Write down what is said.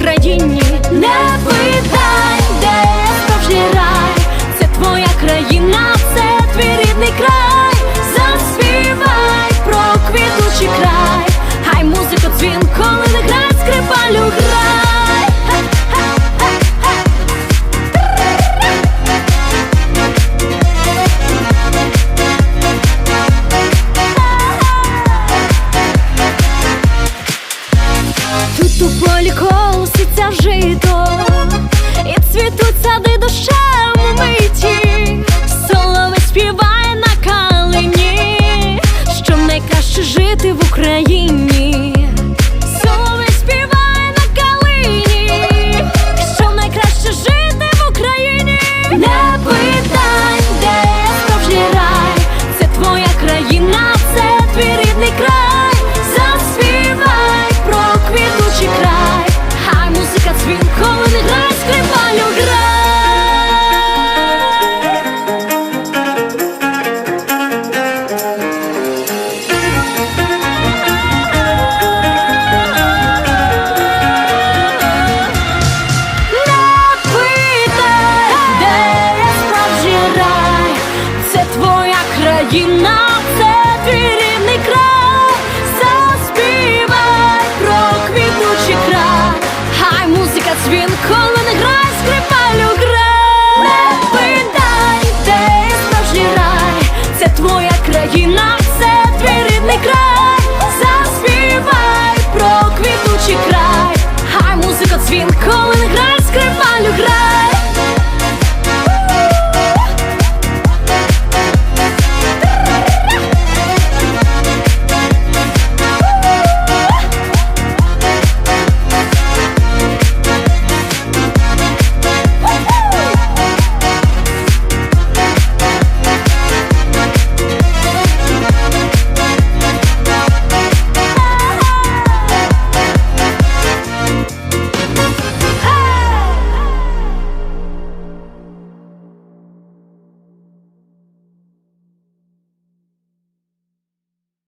Україні не видно. Туполі ця жито Він грає скрипалю грає Не це твоя країна. країна це твій рідний край, заспівай про квітучий край, хай музика дзвінком